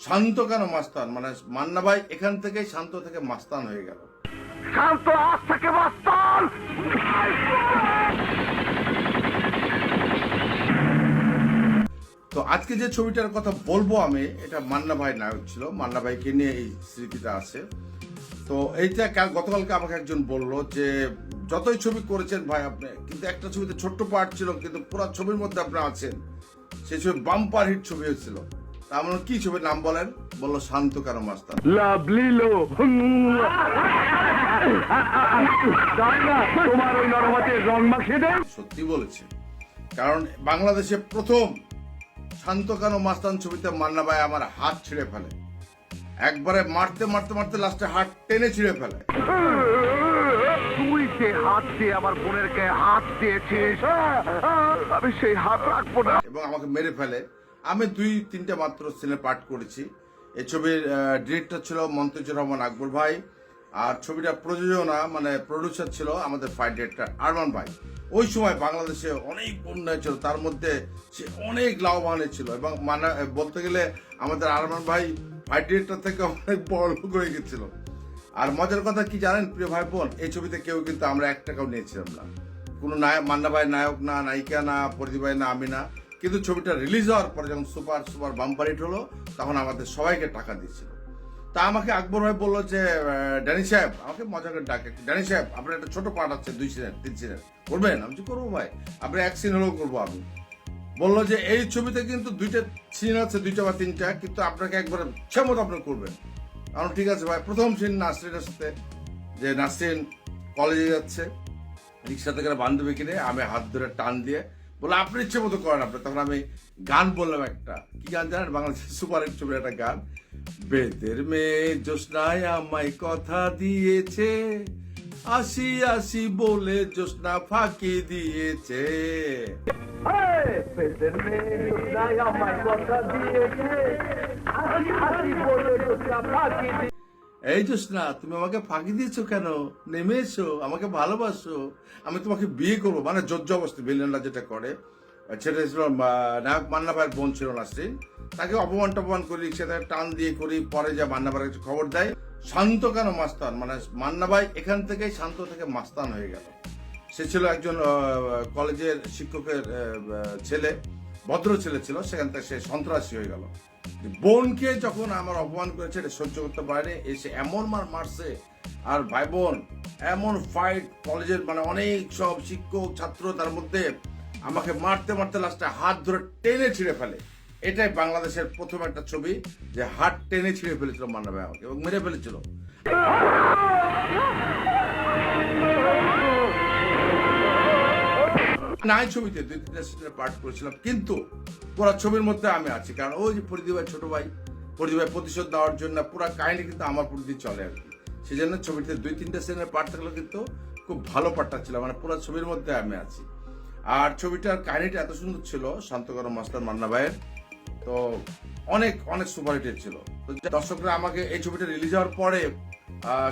শান্ত কেন মাস্তান মানে মান্না ভাই এখান থেকে শান্ত থেকে মাস্তান হয়ে গেল। শান্ত আজ থেকে মাস্তান! তো আজকে যে ছবিটার কথা বলব আমি এটা মান্না ভাই নায়ক ছিল। মান্না ভাইকে নিয়ে এই স্মৃতিটা আছে। তো এইটা কাল- গতকালকে আমাকে একজন বলল যে যতই ছবি করেছেন ভাই আপনি কিন্তু একটা ছবিতে ছোট্ট পার্ট ছিল কিন্তু পুরো ছবির মধ্যে আপনি আছেন। সেই ছবি বাম্পার হিট ছবি হয়েছিল। আমার কি ছবির নাম বলেন? বলল শান্ত কেন মাস্তান। লাভলি লো তোমার ওই নরমাতে রং মাখিয়ে দেয় সত্যি বলেছে। কারণ বাংলাদেশে প্রথম শান্ত কেন মাস্তান ছবিতে মান্না ভাই আমার হাত ছিঁড়ে ফেলে। একবারে মারতে মারতে মারতে লাস্টে হাত টেনে ছিঁড়ে ফেলে। তুই যে হাত দিয়ে আমার বোনের গায়ে হাত দিয়েছিস আমি সেই হাত রাখব না। এবং আমাকে মেরে ফেলে। আমি দুই, তিনটে মাত্র সিনে পাঠ করেছি। এই ছবির ডিরেক্টর ছিল মন্ত্রীজুর রহমান আকবর ভাই, আর ছবিটা প্রযোজনা মানে প্রডিউসার ছিল আমাদের ফাইট ডিরেক্টর আরমান ভাই। ওই সময় বাংলাদেশে অনেক বন্যা ছিল, তার মধ্যে সে অনেক লাভবান ছিল এবং মানে বলতে গেলে আমাদের আরমান ভাই ফাইট ডিরেক্টর থেকে অনেক বড় লোক হয়ে গেছিল। আর মজার কথা কি জানেন প্রিয় ভাই বোন এই ছবিতে কেউ কিন্তু আমরা এক টাকাও নিয়েছিলাম না। কোনো নায়ক, মান্না ভাই নায়ক না, নায়িকা না, পরিদীপ ভাই না, আমি না। কিন্তু ছবিটা রিলিজ হওয়ার পরে যখন সুপার সুপার বাম্পার হিট হলো, তখন আমাদের সবাইকে টাকা দিয়েছিল। তা আমাকে আকবর ভাই বলল যে ড্যানি সাহেব, আমাকে মজা করে ডাকে ড্যানি সাহেব, আপনার একটা ছোট পার্ট আছে, দুই সিনের তিন সিনের করবেন? আমি করব ভাই। আপনি এক সিন হলেও করব আমি। বলল যে, এই ছবিতে কিন্তু দুইটা সিন আছে, দুইটা বা তিনটা, কিন্তু আপনাকে একবার ক্ষমত আপনার করবেন। কারণ ঠিক আছে ভাই, প্রথম সিন নাসরিনের সাথে, যে নাসরিন কলেজে যাচ্ছে রিক্সা থেকে বান্ধবী কিনে আমি হাত ধরে টান দিয়ে বলে, আপনি ইচ্ছে মতো করেন আপনি। তখন আমি গান বললাম একটা। কি গান জানেন? বাংলাদেশের সুপার হিট ছবির একটা গান। বেদের মেয়ে জোসনায় আমায় কথা দিয়েছে, আসি আসি বলে জোসনা ফাঁকি দিয়েছে। পেটের মেয়ে জোৎস্নায় আমায় কথা দিয়েছে হাসি হাসি বলে জোৎস্না ফাঁকি দিয়ে এই জোসনা তুমি আমাকে ফাঁকি দিয়েছ কেন? নেমে এসো আমাকে ভালোবাসো। আমি তোমাকে বিয়ে করব। মানে জোর জবস্তি ভিলেনরা যেটা করে, সেটা ছিল নায়ক মান্না ভাইয়ের বোন ছিল নাসরিন তাকে অপমান টপমান করি সেটা টান দিয়ে করি, পরে যা মান্না ভাইয়ের কাছে খবর দেয়, শান্ত কেন মাস্তান? মানে মান্না ভাই এখান থেকে শান্ত থেকে মাস্তান হয়ে গেল। সে ছিল একজন কলেজের শিক্ষকের ছেলে, ভদ্র ছেলে ছিল, সেখান থেকে সে সন্ত্রাসী হয়ে গেল। বোনকে যখন আমার অপমান করেছে, এটা সহ্য করতে পারে এসে এমন মার মারছে। আর ভাই বোন এমন ফাইট কলেজের মানে অনেক সব শিক্ষক, ছাত্র তার মধ্যে আমাকে মারতে মারতে লাস্টে হাত ধরে টেনে ছিঁড়ে ফেলে। এটাই বাংলাদেশের প্রথম একটা ছবি যে হাত টেনে ছিঁড়ে ফেলেছিল মান্না ভাই আমাকে এবং মেরে ফেলেছিল। নাই ছবিতে দুই তিনটা সিজনে পার্ট করেছিলাম, কিন্তু পুরো ছবির মধ্যে আমি আছি। কারণ ওই যে পরিদীপ ভাই, ছোট ভাই, পরিদীপ ভাই প্রতিশোধ দেওয়ার জন্য পুরো কাহিনী কিন্তু আমার প্রতি চলে আর কি। সেই জন্য ছবিতে দুই, তিনটা সিজনের পার্ট থাকলেও কিন্তু খুব ভালো পার্টটা ছিল মানে পুরো ছবির মধ্যে আমি আছি। আর ছবিটার কাহিনীটা এত সুন্দর ছিল, শান্তকর মাস্টার মান্না ভাইয়ের, তো অনেক অনেক সুপারহিটের ছিল। দর্শকরা আমাকে এই ছবিটা রিলিজ হওয়ার পরে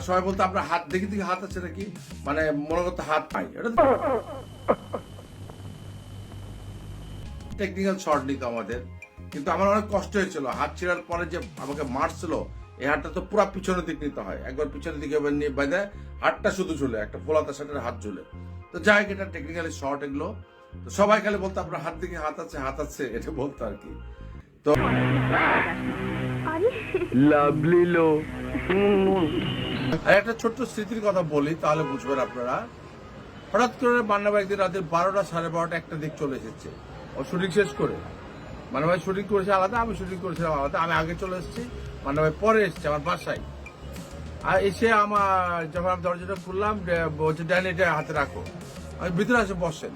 সবাই বলতো, আপনার হাত, দেখি দেখি হাত আছে নাকি? মানে মনে করতে হাত পাই এটা টেকনিক্যাল শর্ট নিত আমাদের। কিন্তু আমার অনেক কষ্ট হয়েছিল। হাত ছেড়ার পরে যে আমাকে মারছিল এই হাতটা তো পুরো পিছনের দিক নিতে হয়। একবার পিছনের দিকে নিয়ে বেঁধে হাতটা শুধু ঝুলে একটা ফোলাতা শার্টের হাত ঝুলে। তো যাই হোক এটা টেকনিক্যালি শর্ট এগুলো। তো সবাই খালি বলতো আপনার হাত দিকে হাত আছে হাত আছে এটা বলতো আর কি। তো লাভলি লো। আর একটা ছোট্ট স্মৃতির কথা বলি তাহলে বুঝবেন আপনারা। হঠাৎ করে মান্না একদিন রাতে বারোটা সাড়ে বারোটা একটা দিক চলে এসেছে। শুটিং শেষ করে। মান্না ভাই শুটিং করেছে আলাদা, আমি শুটিং করেছিলাম আলাদা। আমি আগে চলে এসেছি মান্না ভাই পরে এসেছে আমার বাসায়। আর এসে আমার যখন আমি দরজাটা খুললাম বলছে, ড্যান, এটা হাতে রাখো। আমি ভিতরে আছে বসেন।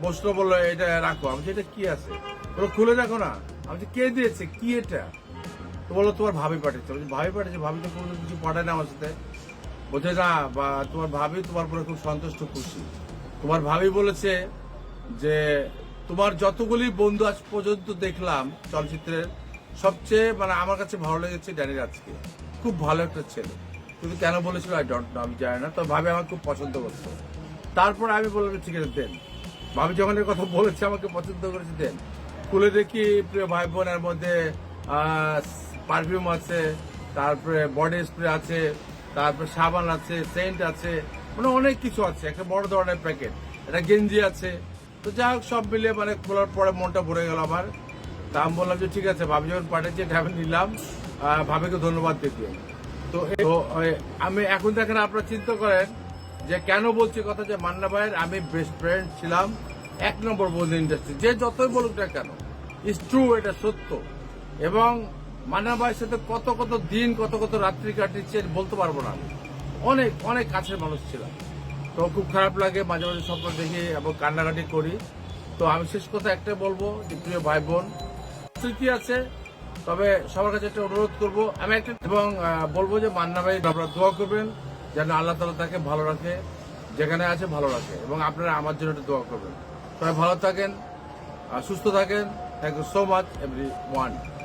বসল, বলল, এটা রাখো। আমি এটা কি আছে? বলো খুলে রাখো না। আমি কে দিয়েছে? কি এটা? তো বলল, তোমার ভাবি পাঠিয়েছে। বলছি, ভাবি পাঠিয়েছে? ভাবি তো কোনো কিছু পাঠায় না আমার সাথে। বলছে, না, বা, তোমার ভাবি তোমার উপরে খুব সন্তুষ্ট খুশি। তোমার ভাবি বলেছে যে তোমার যতগুলি বন্ধু আজ পর্যন্ত দেখলাম চলচ্চিত্রের, সবচেয়ে মানে আমার কাছে ভালো লেগেছে ড্যানি রাজকে খুব ভালো একটা ছেলে। কিন্তু কেন বলেছিল আই ডোন্ট নো আমি জানি না। তো ভাবি আমার খুব পছন্দ করতো তারপর আমি বললাম, ঠিক আছে, দেন। ভাবি যখন এর কথা বলেছে, আমাকে পছন্দ করেছে, দেন। খুলে দেখি প্রিয় ভাই বোনের মধ্যে পারফিউম আছে, তারপরে বডি স্প্রে আছে, তারপরে সাবান আছে সেন্ট আছে মানে অনেক কিছু আছে। একটা বড় ধরনের প্যাকেট একটা গেঞ্জি আছে তো যাই হোক সব মিলিয়ে মানে খোলার পরে মনটা ভরে গেল আমার। তা আমি বললাম যে ঠিক আছে ভাবি যখন পাঠিয়েছে এটা আমি নিলাম। ভাবিকে ধন্যবাদ দিতে তো, আমি এখন দেখেন আপনারা চিন্তা করেন যে কেন বলছি কথা যে মান্না ভাইয়ের আমি বেস্ট ফ্রেন্ড ছিলাম এক নম্বর বন্ধু ইন্ডাস্ট্রি যে যতই বলুক না কেন ইস ট্রু এটা সত্য। এবং মান্না ভাইয়ের সাথে কত কত দিন কত কত রাত্রি কাটিয়েছে বলতে পারব না আমি। অনেক অনেক কাছের মানুষ ছিলাম। তো খুব খারাপ লাগে, মাঝে মাঝে স্বপ্ন দেখি এবং কান্নাকাটি করি। তো আমি শেষ কথা একটাই বলব যে, প্রিয় ভাই বোন স্মৃতি আছে, তবে সবার কাছে একটা অনুরোধ করব। আমি একটা এবং বলব যে, মান্না ভাই, আপনারা দোয়া করবেন যেন আল্লাহ তালা তাকে ভালো রাখে, যেখানে আছে ভালো রাখে এবং আপনারা আমার জন্য একটু দোয়া করবেন। সবাই ভালো থাকেন সুস্থ থাকেন। Thank you so much everyone